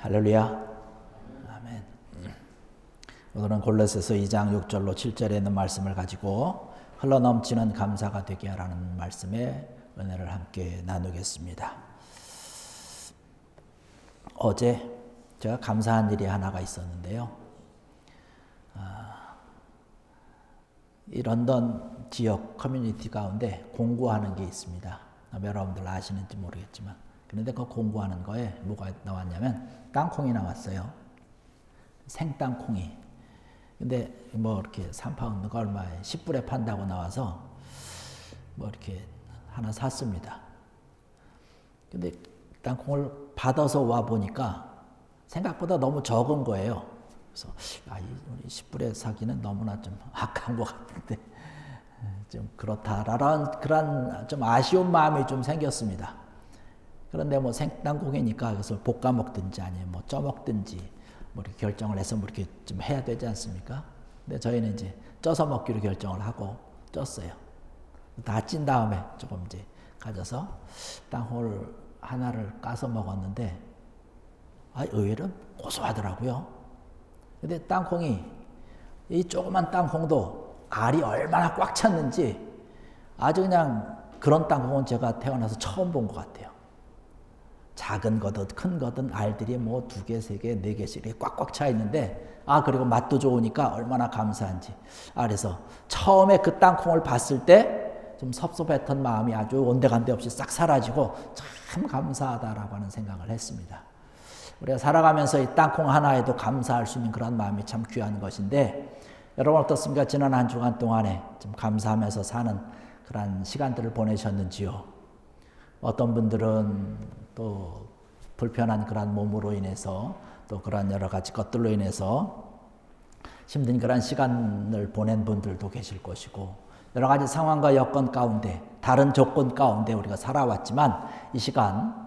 할렐루야. 아멘. 오늘은 골로새서 2장 6절로 7절에 있는 말씀을 가지고 흘러넘치는 감사가 되게 하라는 말씀에 은혜를 함께 나누겠습니다. 어제 제가 감사한 일이 하나가 있었는데요. 아, 이 런던 지역 커뮤니티 가운데 공부하는 게 있습니다. 여러분들 아시는지 모르겠지만 그런데 그 공부하는 거에 뭐가 나왔냐면 땅콩이 나왔어요. 생땅콩이. 근데 뭐 이렇게 3파운드가 얼마에 10불에 판다고 나와서 뭐 이렇게 하나 샀습니다. 근데 땅콩을 받아서 와 보니까 생각보다 너무 적은 거예요. 그래서 아, 이 10불에 사기는 너무나 좀 아까운 것 같은데 좀 그렇다라는 그런 좀 아쉬운 마음이 좀 생겼습니다. 그런데 뭐 생땅콩이니까 그것을 볶아 먹든지 아니면 뭐 쪄 먹든지 뭐 이렇게 결정을 해서 뭐 이렇게 좀 해야 되지 않습니까? 근데 저희는 이제 쪄서 먹기로 결정을 하고 쪘어요. 다 찐 다음에 조금 이제 가져서 땅콩을 하나를 까서 먹었는데 아, 의외로 고소하더라고요. 근데 땅콩이 이 조그만 땅콩도 알이 얼마나 꽉 찼는지 아주 그냥 그런 땅콩은 제가 태어나서 처음 본 것 같아요. 작은 거든 큰 거든 알들이 뭐 두 개, 세 개, 네 개씩 이렇게 꽉꽉 차 있는데 아 그리고 맛도 좋으니까 얼마나 감사한지. 아 그래서 처음에 그 땅콩을 봤을 때 좀 섭섭했던 마음이 아주 온데간데 없이 싹 사라지고 참 감사하다라고 하는 생각을 했습니다. 우리가 살아가면서 이 땅콩 하나에도 감사할 수 있는 그런 마음이 참 귀한 것인데 여러분 어떻습니까? 지난 한 주간 동안에 좀 감사하면서 사는 그런 시간들을 보내셨는지요? 어떤 분들은 또 불편한 그런 몸으로 인해서 또 그런 여러 가지 것들로 인해서 힘든 그런 시간을 보낸 분들도 계실 것이고 여러 가지 상황과 여건 가운데 다른 조건 가운데 우리가 살아왔지만 이 시간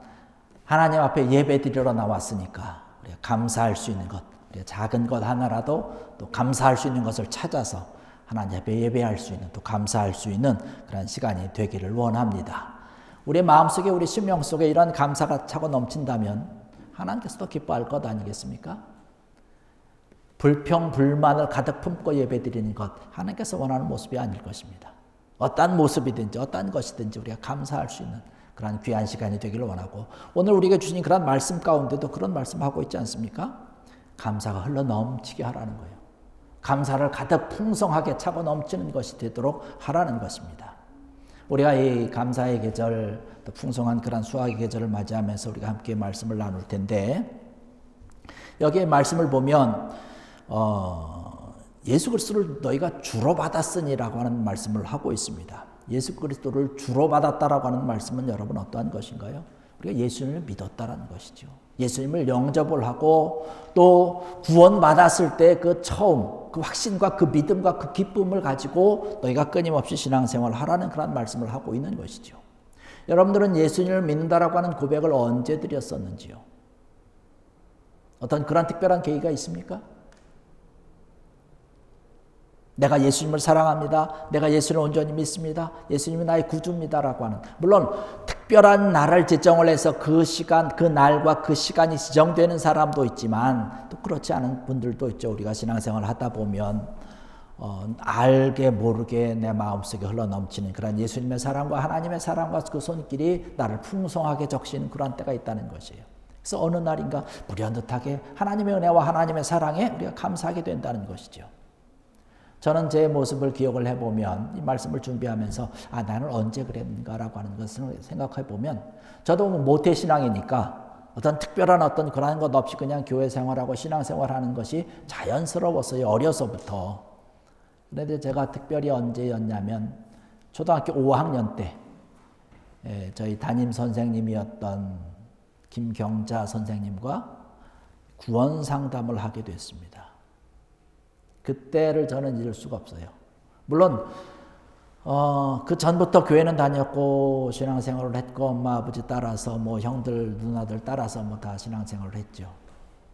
하나님 앞에 예배 드리러 나왔으니까 우리가 감사할 수 있는 것, 우리가 작은 것 하나라도 또 감사할 수 있는 것을 찾아서 하나님 앞에 예배할 수 있는 또 감사할 수 있는 그런 시간이 되기를 원합니다. 우리 마음속에 우리 심령 속에 이런 감사가 차고 넘친다면 하나님께서도 기뻐할 것 아니겠습니까? 불평 불만을 가득 품고 예배드리는 것 하나님께서 원하는 모습이 아닐 것입니다. 어떠한 모습이든지 어떠한 것이든지 우리가 감사할 수 있는 그런 귀한 시간이 되기를 원하고 오늘 우리가 주신 그런 말씀 가운데도 그런 말씀하고 있지 않습니까? 감사가 흘러 넘치게 하라는 거예요. 감사를 가득 풍성하게 차고 넘치는 것이 되도록 하라는 것입니다. 우리가 이 감사의 계절, 또 풍성한 그런 수학의 계절을 맞이하면서 우리가 함께 말씀을 나눌 텐데 여기에 말씀을 보면 어, 예수 그리스도를 너희가 주로 받았으니라고 하는 말씀을 하고 있습니다. 예수 그리스도를 주로 받았다라고 하는 말씀은 여러분 어떠한 것인가요? 우리가 예수님을 믿었다라는 것이죠. 예수님을 영접을 하고 또 구원받았을 때 그 처음 그 확신과 그 믿음과 그 기쁨을 가지고 너희가 끊임없이 신앙생활을 하라는 그런 말씀을 하고 있는 것이죠. 여러분들은 예수님을 믿는다라고 하는 고백을 언제 드렸었는지요? 어떤 그런 특별한 계기가 있습니까? 내가 예수님을 사랑합니다. 내가 예수를 온전히 믿습니다. 예수님이 나의 구주입니다라고 하는 물론 특별한 날을 지정을 해서 그 시간 그 날과 그 시간이 지정되는 사람도 있지만 또 그렇지 않은 분들도 있죠. 우리가 신앙생활을 하다 보면 어, 알게 모르게 내 마음속에 흘러 넘치는 그런 예수님의 사랑과 하나님의 사랑과 그 손길이 나를 풍성하게 적시는 그런 때가 있다는 것이에요. 그래서 어느 날인가 불현듯하게 하나님의 은혜와 하나님의 사랑에 우리가 감사하게 된다는 것이죠. 저는 제 모습을 기억을 해보면 이 말씀을 준비하면서 아 나는 언제 그랬는가라고 하는 것을 생각해 보면 저도 뭐 모태 신앙이니까 어떤 특별한 어떤 그런 것 없이 그냥 교회 생활하고 신앙 생활하는 것이 자연스러웠어요 어려서부터 그런데 제가 특별히 언제였냐면 초등학교 5학년 때 예, 저희 담임 선생님이었던 김경자 선생님과 구원 상담을 하게 됐습니다. 그때를 저는 잊을 수가 없어요. 물론 어, 그 전부터 교회는 다녔고 신앙생활을 했고 엄마 아버지 따라서 뭐 형들 누나들 따라서 뭐 다 신앙생활을 했죠.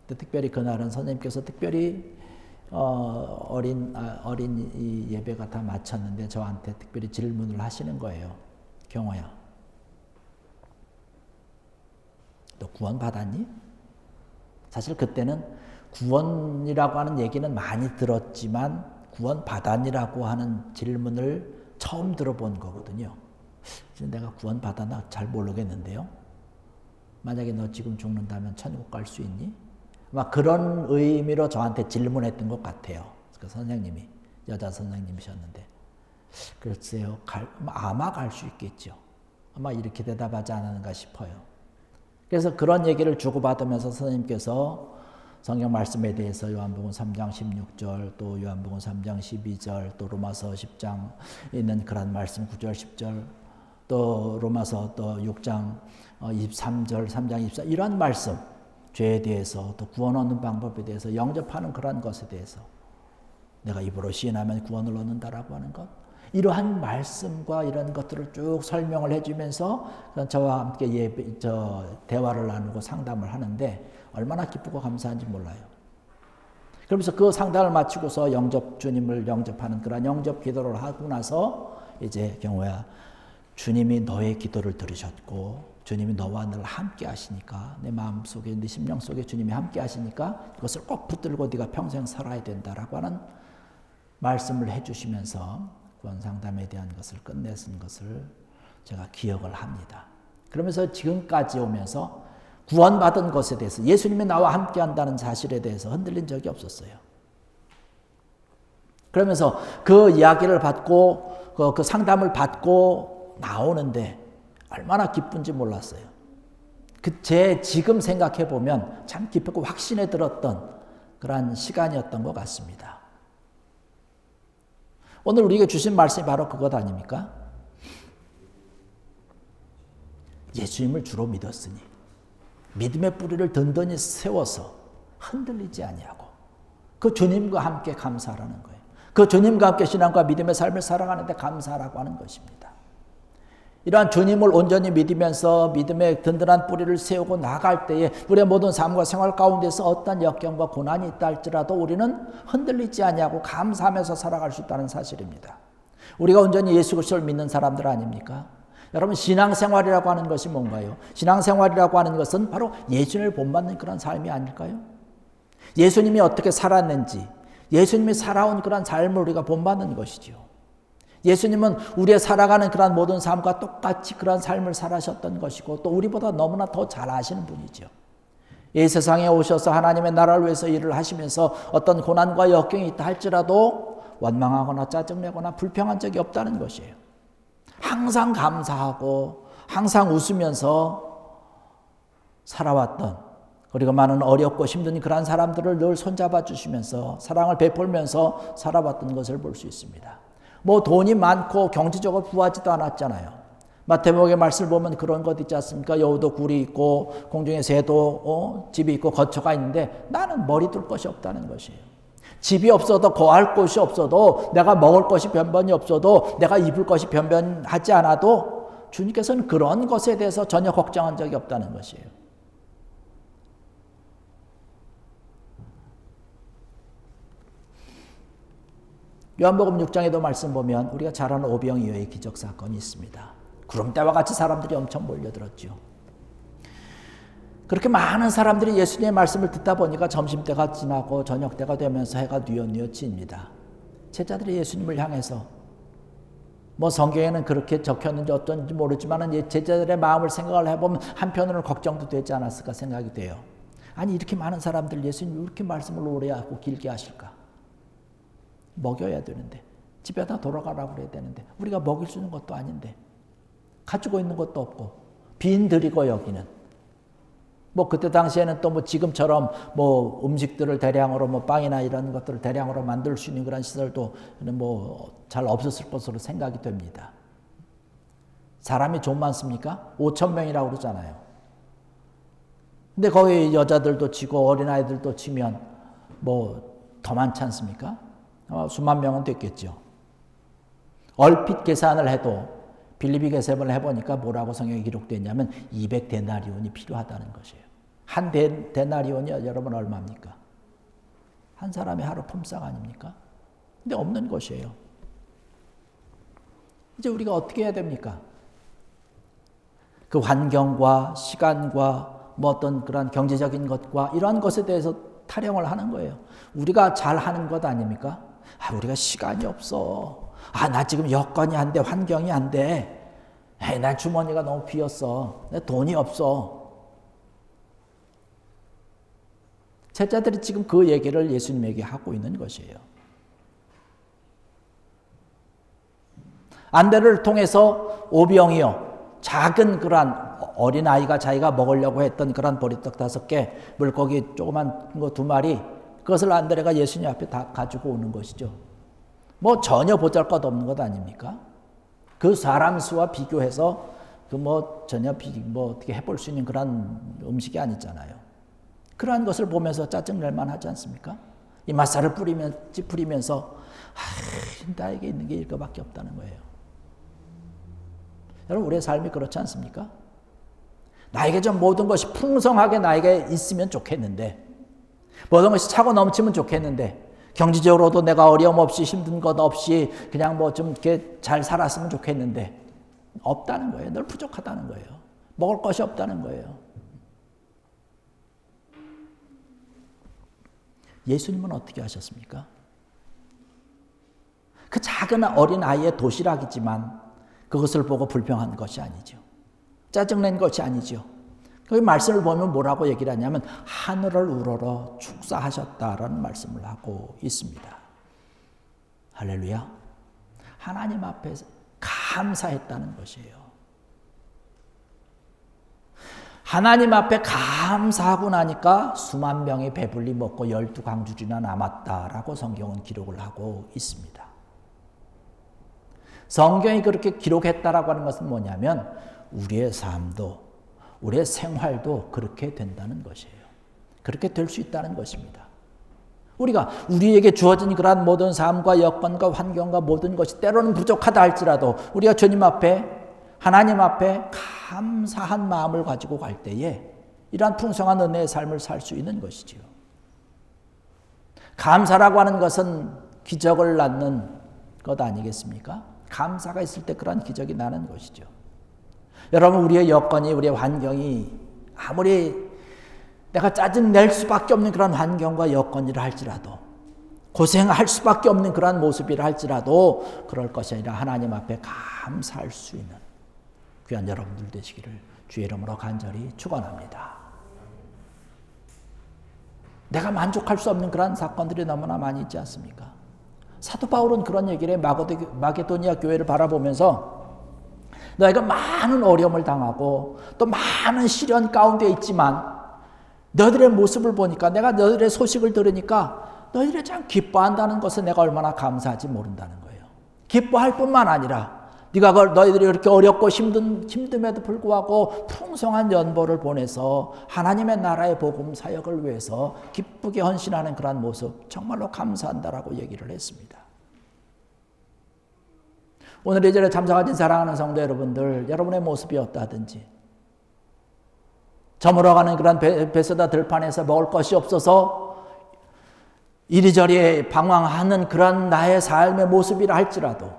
근데 특별히 그날은 선생님께서 특별히 어, 어린 아, 어린 이 예배가 다 마쳤는데 저한테 특별히 질문을 하시는 거예요. 경호야, 너 구원 받았니? 사실 그때는 구원이라고 하는 얘기는 많이 들었지만 구원 받았니라고 하는 질문을 처음 들어본 거거든요. 내가 구원 받았나 잘 모르겠는데요. 만약에 너 지금 죽는다면 천국 갈 수 있니? 막 그런 의미로 저한테 질문했던 것 같아요. 그 선생님이 여자 선생님이셨는데 글쎄요, 갈, 아마 갈 수 있겠죠. 아마 이렇게 대답하지 않았는가 싶어요. 그래서 그런 얘기를 주고받으면서 선생님께서 성경 말씀에 대해서 요한복음 3장 16절 또 요한복음 3장 12절 또 로마서 10장 있는 그런 말씀 9절 10절 또 로마서 또 6장 23절 3장 24 이런 말씀 죄에 대해서 또 구원 얻는 방법에 대해서 영접하는 그런 것에 대해서 내가 입으로 시인하면 구원을 얻는다라고 하는 것 이러한 말씀과 이런 것들을 쭉 설명을 해주면서 저와 함께 예, 저 대화를 나누고 상담을 하는데 얼마나 기쁘고 감사한지 몰라요. 그러면서 그 상담을 마치고서 영접 주님을 영접하는 그런 영접 기도를 하고 나서 이제 경호야 주님이 너의 기도를 들으셨고 주님이 너와 늘 함께 하시니까 내 마음 속에 내 심령 속에 주님이 함께 하시니까 이것을 꼭 붙들고 네가 평생 살아야 된다라고 하는 말씀을 해주시면서 구원 상담에 대한 것을 끝내신 것을 제가 기억을 합니다. 그러면서 지금까지 오면서 구원받은 것에 대해서 예수님이 나와 함께 한다는 사실에 대해서 흔들린 적이 없었어요. 그러면서 그 이야기를 받고 그, 그 상담을 받고 나오는데 얼마나 기쁜지 몰랐어요. 그 제 지금 생각해 보면 참 기쁘고 확신에 들었던 그러한 시간이었던 것 같습니다. 오늘 우리에게 주신 말씀이 바로 그것 아닙니까? 예수님을 주로 믿었으니 믿음의 뿌리를 든든히 세워서 흔들리지 아니하고 그 주님과 함께 감사하라는 거예요. 그 주님과 함께 신앙과 믿음의 삶을 살아가는데 감사하라고 하는 것입니다. 이러한 주님을 온전히 믿으면서 믿음의 든든한 뿌리를 세우고 나갈 때에 우리의 모든 삶과 생활 가운데서 어떤 역경과 고난이 있다 할지라도 우리는 흔들리지 아니하고 감사하면서 살아갈 수 있다는 사실입니다. 우리가 온전히 예수 그리스도를 믿는 사람들 아닙니까? 여러분 신앙생활이라고 하는 것이 뭔가요? 신앙생활이라고 하는 것은 바로 예수님을 본받는 그런 삶이 아닐까요? 예수님이 어떻게 살았는지 예수님이 살아온 그런 삶을 우리가 본받는 것이죠. 예수님은 우리의 살아가는 그런 모든 삶과 똑같이 그런 삶을 살아셨던 것이고 또 우리보다 너무나 더 잘 아시는 분이죠. 이 세상에 오셔서 하나님의 나라를 위해서 일을 하시면서 어떤 고난과 역경이 있다 할지라도 원망하거나 짜증내거나 불평한 적이 없다는 것이에요. 항상 감사하고 항상 웃으면서 살아왔던 그리고 많은 어렵고 힘든 그러한 사람들을 늘 손잡아 주시면서 사랑을 베풀면서 살아왔던 것을 볼 수 있습니다. 뭐 돈이 많고 경제적으로 부하지도 않았잖아요. 마태복의 말씀을 보면 그런 것 있지 않습니까? 여우도 굴이 있고 공중에 새도 어, 집이 있고 거처가 있는데 나는 머리 둘 것이 없다는 것이에요. 집이 없어도 거할 곳이 없어도 내가 먹을 것이 변변이 없어도 내가 입을 것이 변변하지 않아도 주님께서는 그런 것에 대해서 전혀 걱정한 적이 없다는 것이에요. 요한복음 6장에도 말씀 보면 우리가 잘 아는 오병이어의 기적 사건이 있습니다. 구름대와 같이 사람들이 엄청 몰려들었죠. 그렇게 많은 사람들이 예수님의 말씀을 듣다 보니까 점심때가 지나고 저녁때가 되면서 해가 뉘엿뉘엿 집니다. 제자들이 예수님을 향해서 뭐 성경에는 그렇게 적혔는지 어떤지 모르지만 제자들의 마음을 생각을 해보면 한편으로는 걱정도 되지 않았을까 생각이 돼요. 아니 이렇게 많은 사람들 예수님 왜 이렇게 말씀을 오래 하고 길게 하실까? 먹여야 되는데 집에다 돌아가라고 그래야 되는데 우리가 먹일 수 있는 것도 아닌데 가지고 있는 것도 없고 빈 들이고 여기는 뭐 그때 당시에는 또 뭐 지금처럼 뭐 음식들을 대량으로 뭐 빵이나 이런 것들을 대량으로 만들 수 있는 그런 시설도 뭐 잘 없었을 것으로 생각이 됩니다. 사람이 좀 많습니까? 5천 명이라고 그러잖아요. 근데 거기 여자들도 치고 어린아이들도 치면 뭐 더 많지 않습니까? 어, 수만 명은 됐겠죠. 얼핏 계산을 해도 빌리비 계산을 해보니까 뭐라고 성경에 기록되냐면 200데나리온이 필요하다는 것이에요. 한 데, 데나리온이 여러분 얼마입니까? 한 사람의 하루 품삯 아닙니까? 근데 없는 것이에요. 이제 우리가 어떻게 해야 됩니까? 그 환경과 시간과 뭐 어떤 그런 경제적인 것과 이러한 것에 대해서 타령을 하는 거예요. 우리가 잘 하는 것 아닙니까? 아, 우리가 시간이 없어. 아, 나 지금 여건이 안 돼. 환경이 안 돼. 에이, 난 주머니가 너무 비었어. 내 돈이 없어. 제자들이 지금 그 얘기를 예수님에게 하고 있는 것이에요. 안대를 통해서 오병이요. 작은 그러한 어린 아이가 자기가 먹으려고 했던 그런 보리떡 다섯 개, 물고기 조그만 거 두 마리, 그것을 안드레가 예수님 앞에 다 가지고 오는 것이죠. 뭐 전혀 보잘것 없는 것 아닙니까? 그 사람 수와 비교해서 그 뭐 전혀 비, 뭐 어떻게 해볼 수 있는 그런 음식이 아니잖아요. 그러한 것을 보면서 짜증낼 만하지 않습니까? 이 맛살을 뿌리면 찌푸리면서 아, 나에게 있는 게 이거밖에 없다는 거예요. 여러분 우리의 삶이 그렇지 않습니까? 나에게 좀 모든 것이 풍성하게 나에게 있으면 좋겠는데 모든 것이 차고 넘치면 좋겠는데 경제적으로도 내가 어려움 없이 힘든 것 없이 그냥 뭐 좀 이렇게 잘 살았으면 좋겠는데 없다는 거예요. 늘 부족하다는 거예요. 먹을 것이 없다는 거예요. 예수님은 어떻게 하셨습니까? 그 작은 어린 아이의 도시락이지만 그것을 보고 불평한 것이 아니죠. 짜증낸 것이 아니죠. 그 말씀을 보면 뭐라고 얘기를 하냐면 하늘을 우러러 축사하셨다라는 말씀을 하고 있습니다. 할렐루야. 하나님 앞에 감사했다는 것이에요. 하나님 앞에 감사하고 나니까 수만 명이 배불리 먹고 열두 강주지나 남았다라고 성경은 기록을 하고 있습니다. 성경이 그렇게 기록했다라고 하는 것은 뭐냐면 우리의 삶도 우리의 생활도 그렇게 된다는 것이에요. 그렇게 될 수 있다는 것입니다. 우리가 우리에게 주어진 그러한 모든 삶과 여건과 환경과 모든 것이 때로는 부족하다 할지라도 우리가 주님 앞에 하나님 앞에 감사한 마음을 가지고 갈 때에 이러한 풍성한 은혜의 삶을 살 수 있는 것이지요. 감사라고 하는 것은 기적을 낳는 것 아니겠습니까? 감사가 있을 때 그러한 기적이 나는 것이죠. 여러분, 우리의 여건이, 우리의 환경이 아무리 내가 짜증 낼 수밖에 없는 그런 환경과 여건이라 할지라도 고생할 수밖에 없는 그런 모습이라 할지라도 그럴 것이 아니라 하나님 앞에 감사할 수 있는 귀한 여러분들 되시기를 주의 이름으로 간절히 축원합니다. 내가 만족할 수 없는 그런 사건들이 너무나 많이 있지 않습니까? 사도 바울은 그런 얘기를 마게도니아 교회를 바라보면서 너희가 많은 어려움을 당하고 또 많은 시련 가운데 있지만 너희들의 모습을 보니까 내가 너희들의 소식을 들으니까 너희들이 참 기뻐한다는 것을 내가 얼마나 감사하지 모른다는 거예요. 기뻐할 뿐만 아니라 네가 너희들이 그렇게 어렵고 힘든 힘듦에도 불구하고 풍성한 연보를 보내서 하나님의 나라의 복음 사역을 위해서 기쁘게 헌신하는 그러한 모습 정말로 감사한다라고 얘기를 했습니다. 오늘 이 자리에 참석하신 사랑하는 성도 여러분들, 여러분의 모습이 어떠하든지, 저물어가는 그런 베 스다 들판에서 먹을 것이 없어서 이리저리 방황하는 그런 나의 삶의 모습이라 할지라도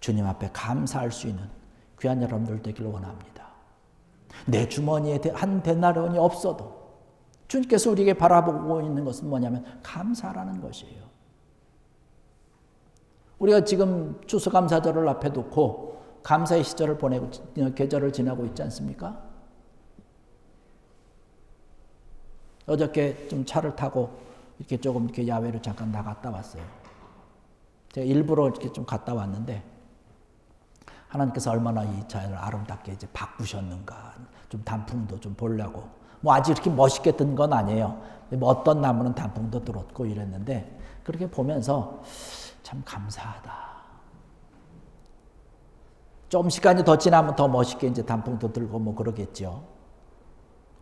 주님 앞에 감사할 수 있는 귀한 여러분들 되기를 원합니다. 내 주머니에 한 데나리온이 없어도 주님께서 우리에게 바라보고 있는 것은 뭐냐면 감사라는 것이에요. 우리가 지금 추수감사절을 앞에 두고 감사의 시절을 보내고 계절을 지나고 있지 않습니까? 어저께 좀 차를 타고 이렇게 조금 이렇게 야외로 잠깐 나갔다 왔어요. 제가 일부러 이렇게 좀 갔다 왔는데 하나님께서 얼마나 이 자연을 아름답게 이제 바꾸셨는가 좀 단풍도 좀 보려고 뭐 아직 이렇게 멋있게 든 건 아니에요. 뭐 어떤 나무는 단풍도 들었고 이랬는데 그렇게 보면서 참 감사하다. 좀 시간이 더 지나면 더 멋있게 이제 단풍도 들고 뭐 그러겠죠.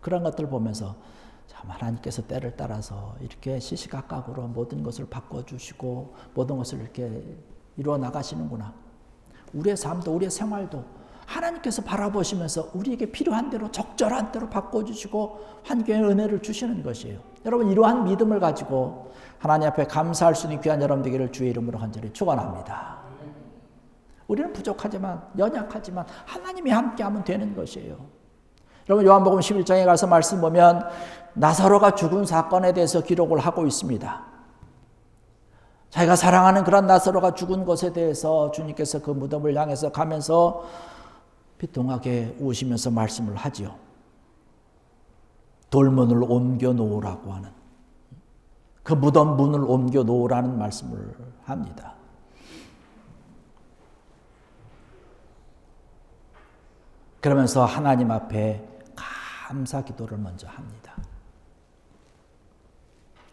그런 것들 보면서 참 하나님께서 때를 따라서 이렇게 시시각각으로 모든 것을 바꿔주시고 모든 것을 이렇게 이루어 나가시는구나. 우리의 삶도 우리의 생활도 하나님께서 바라보시면서 우리에게 필요한 대로 적절한 대로 바꿔주시고 환경의 은혜를 주시는 것이에요. 여러분 이러한 믿음을 가지고 하나님 앞에 감사할 수 있는 귀한 여러분 되기를 주의 이름으로 간절히 축원합니다. 우리는 부족하지만 연약하지만 하나님이 함께하면 되는 것이에요. 여러분 요한복음 11장에 가서 말씀 보면 나사로가 죽은 사건에 대해서 기록을 하고 있습니다. 자기가 사랑하는 그런 나사로가 죽은 것에 대해서 주님께서 그 무덤을 향해서 가면서 비통하게 우시면서 말씀을 하지요. 돌문을 옮겨 놓으라고 하는 그 무덤 문을 옮겨 놓으라는 말씀을 합니다. 그러면서 하나님 앞에 감사 기도를 먼저 합니다.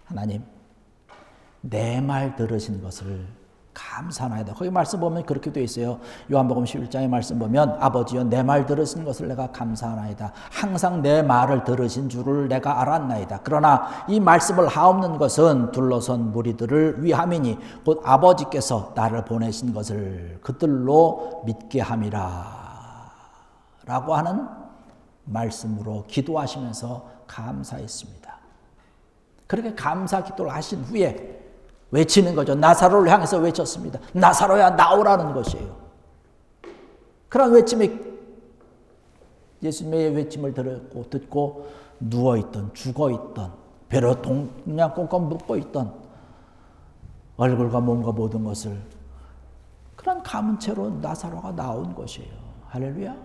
하나님, 내 말 들으신 것을 감사하나이다. 거기 말씀 보면 그렇게 되어 있어요. 요한복음 11장의 말씀 보면 아버지여 내 말 들으신 것을 내가 감사하나이다. 항상 내 말을 들으신 줄을 내가 알았나이다. 그러나 이 말씀을 하옵는 것은 둘러선 무리들을 위함이니 곧 아버지께서 나를 보내신 것을 그들로 믿게 함이라. 라고 하는 말씀으로 기도하시면서 감사했습니다. 그렇게 감사 기도를 하신 후에 외치는 거죠. 나사로를 향해서 외쳤습니다. 나사로야 나오라는 것이에요. 그런 외침이 예수님의 외침을 들었고 듣고 누워 있던 죽어 있던 배로 그냥 꽁꽁 묶고 있던 얼굴과 몸과 모든 것을 그런 감은 채로 나사로가 나온 것이에요. 할렐루야.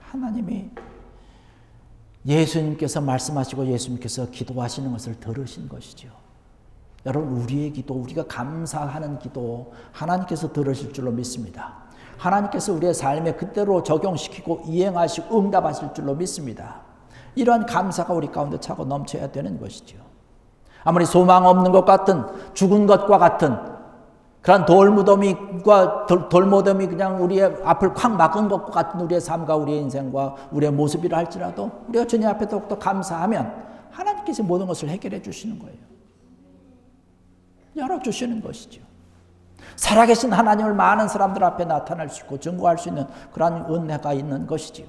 하나님이 예수님께서 말씀하시고 예수님께서 기도하시는 것을 들으신 것이죠. 여러분, 우리의 기도, 우리가 감사하는 기도, 하나님께서 들으실 줄로 믿습니다. 하나님께서 우리의 삶에 그대로 적용시키고 이행하시고 응답하실 줄로 믿습니다. 이러한 감사가 우리 가운데 차고 넘쳐야 되는 것이죠. 아무리 소망 없는 것 같은 죽은 것과 같은 그런 돌무더미과 돌, 무더미 그냥 우리의 앞을 콱 막은 것과 같은 우리의 삶과 우리의 인생과 우리의 모습이라 할지라도 우리가 주님 앞에 더욱더 감사하면 하나님께서 모든 것을 해결해 주시는 거예요. 열어주시는 것이죠. 살아계신 하나님을 많은 사람들 앞에 나타날 수 있고 증거할 수 있는 그런 은혜가 있는 것이지요.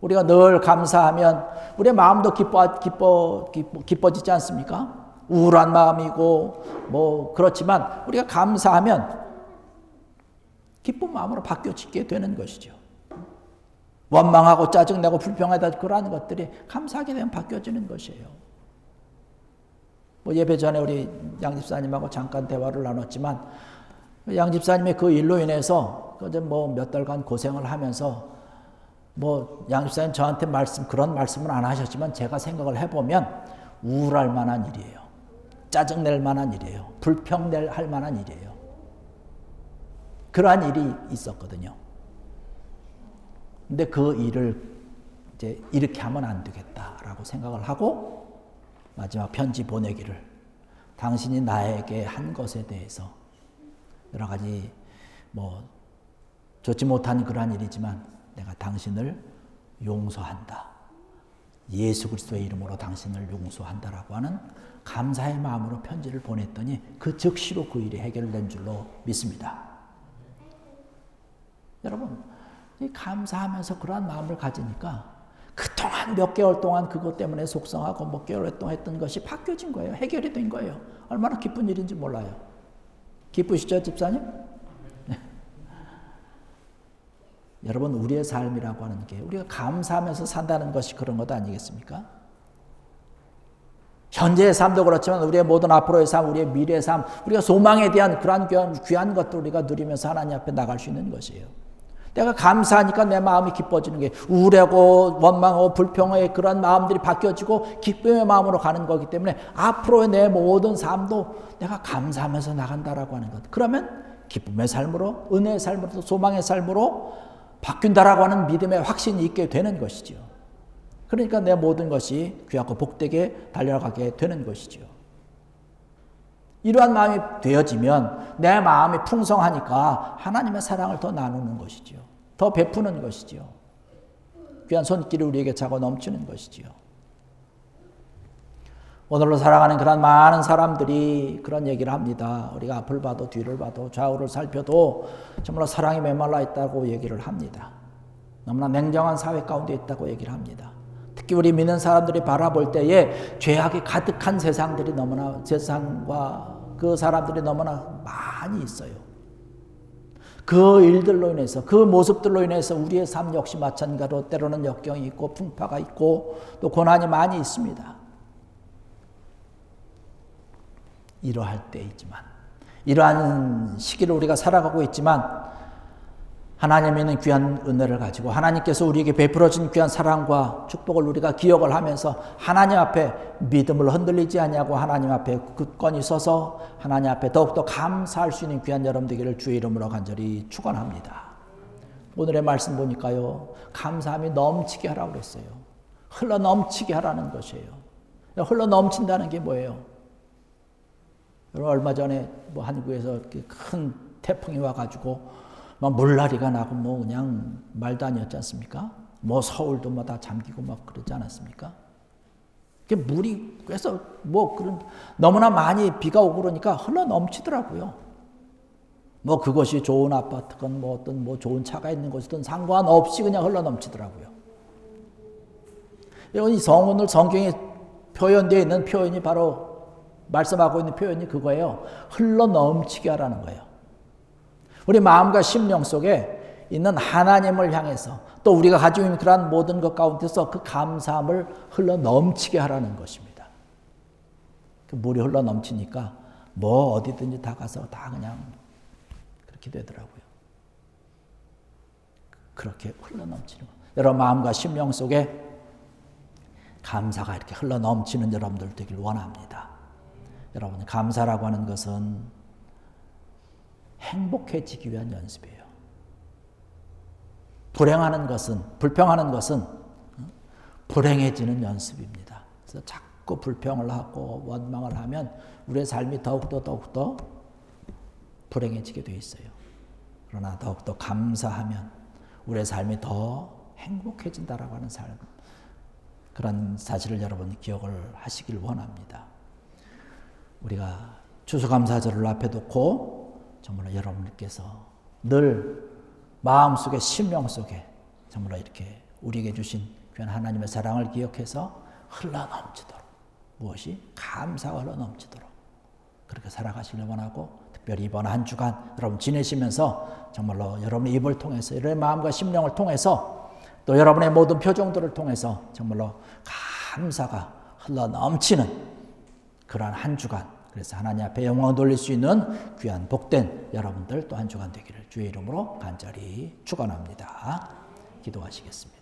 우리가 늘 감사하면 우리의 마음도 기뻐, 기뻐, 기뻐, 기뻐지지 않습니까? 우울한 마음이고 뭐 그렇지만 우리가 감사하면 기쁜 마음으로 바뀌어지게 되는 것이죠. 원망하고 짜증내고 불평하다 그러한 것들이 감사하게 되면 바뀌어지는 것이에요. 뭐 예배 전에 우리 양 집사님하고 잠깐 대화를 나눴지만 양 집사님의 그 일로 인해서 그제 뭐몇 달간 고생을 하면서 뭐 양 집사님 저한테 말씀 그런 말씀은 안 하셨지만 제가 생각을 해보면 우울할 만한 일이에요. 짜증낼 만한 일이에요. 불평낼 할 만한 일이에요. 그러한 일이 있었거든요. 근데 그 일을 이제 이렇게 하면 안 되겠다라고 생각을 하고 마지막 편지 보내기를 당신이 나에게 한 것에 대해서 여러 가지 뭐 좋지 못한 그러한 일이지만 내가 당신을 용서한다. 예수 그리스도의 이름으로 당신을 용서한다라고 하는 감사의 마음으로 편지를 보냈더니 그 즉시로 그 일이 해결된 줄로 믿습니다. 여러분, 감사하면서 그러한 마음을 가지니까 그동안 몇 개월 동안 그것 때문에 속상하고 몇 개월 동안 했던 것이 바뀌어진 거예요. 해결이 된 거예요. 얼마나 기쁜 일인지 몰라요. 기쁘시죠, 집사님? 네. 여러분, 우리의 삶이라고 하는 게 우리가 감사하면서 산다는 것이 그런 것 아니겠습니까? 현재의 삶도 그렇지만 우리의 모든 앞으로의 삶, 우리의 미래의 삶, 우리가 소망에 대한 그러한 귀한, 귀한 것들 우리가 누리면서 하나님 앞에 나갈 수 있는 것이에요. 내가 감사하니까 내 마음이 기뻐지는 게 우울하고 원망하고 불평의 그런 마음들이 바뀌어지고 기쁨의 마음으로 가는 거기 때문에 앞으로의 내 모든 삶도 내가 감사하면서 나간다라고 하는 것. 그러면 기쁨의 삶으로, 은혜의 삶으로, 소망의 삶으로 바뀐다라고 하는 믿음의 확신이 있게 되는 것이죠. 그러니까 내 모든 것이 귀하고 복되게 달려가게 되는 것이지요. 이러한 마음이 되어지면 내 마음이 풍성하니까 하나님의 사랑을 더 나누는 것이지요. 더 베푸는 것이지요. 귀한 손길이 우리에게 차고 넘치는 것이지요. 오늘로 살아가는 그런 많은 사람들이 그런 얘기를 합니다. 우리가 앞을 봐도 뒤를 봐도 좌우를 살펴도 정말 사랑이 메말라 있다고 얘기를 합니다. 너무나 냉정한 사회 가운데 있다고 얘기를 합니다. 특히 우리 믿는 사람들이 바라볼 때에 죄악이 가득한 세상들이 너무나 세상과 그 사람들이 너무나 많이 있어요. 그 일들로 인해서 그 모습들로 인해서 우리의 삶 역시 마찬가지로 때로는 역경이 있고 풍파가 있고 또 고난이 많이 있습니다. 이러할 때이지만 이러한 시기를 우리가 살아가고 있지만 하나님이 있는 귀한 은혜를 가지고 하나님께서 우리에게 베풀어 준 귀한 사랑과 축복을 우리가 기억을 하면서 하나님 앞에 믿음을 흔들리지 않냐고 하나님 앞에 굳건히 서서 하나님 앞에 더욱더 감사할 수 있는 귀한 여러분 되기를 주의 이름으로 간절히 축원합니다. 오늘의 말씀 보니까요. 감사함이 넘치게 하라고 그랬어요. 흘러 넘치게 하라는 것이에요. 흘러 넘친다는 게 뭐예요? 여러분 얼마 전에 뭐 한국에서 큰 태풍이 와가지고 막 물난리가 나고 뭐 그냥 말도 아니었지 않습니까? 뭐 서울도 뭐 다 잠기고 막 그러지 않았습니까? 그 물이 그래서 뭐 그런 너무나 많이 비가 오고 그러니까 흘러 넘치더라고요. 뭐 그것이 좋은 아파트건 뭐 어떤 뭐 좋은 차가 있는 곳이든 상관없이 그냥 흘러 넘치더라고요. 이 성문을 성경에 표현되어 있는 표현이 바로 말씀하고 있는 표현이 그거예요. 흘러 넘치게 하라는 거예요. 우리 마음과 심령 속에 있는 하나님을 향해서 또 우리가 가지고 있는 그러한 모든 것 가운데서 그 감사함을 흘러 넘치게 하라는 것입니다. 그 물이 흘러 넘치니까 뭐 어디든지 다 가서 다 그냥 그렇게 되더라고요. 그렇게 흘러 넘치는 거. 여러분 마음과 심령 속에 감사가 이렇게 흘러 넘치는 여러분들 되길 원합니다. 여러분 감사라고 하는 것은 행복해지기 위한 연습이에요. 불행하는 것은, 불평하는 것은 불행해지는 연습입니다. 그래서 자꾸 불평을 하고 원망을 하면 우리의 삶이 더욱더 더욱더 불행해지게 되어 있어요. 그러나 더욱더 감사하면 우리의 삶이 더 행복해진다라고 하는 삶. 그런 사실을 여러분 기억을 하시길 원합니다. 우리가 추수감사절을 앞에 두고 정말로 여러분께서 늘 마음속에 심령 속에 정말로 이렇게 우리에게 주신 귀한 하나님의 사랑을 기억해서 흘러넘치도록 무엇이? 감사가 흘러넘치도록 그렇게 살아가시길 원하고 특별히 이번 한 주간 여러분 지내시면서 정말로 여러분의 입을 통해서 여러분의 마음과 심령을 통해서 또 여러분의 모든 표정들을 통해서 정말로 감사가 흘러넘치는 그러한 한 주간 그래서 하나님 앞에 영광을 돌릴 수 있는 귀한 복된 여러분들 또 한 주간 되기를 주의 이름으로 간절히 축원합니다. 기도하시겠습니다.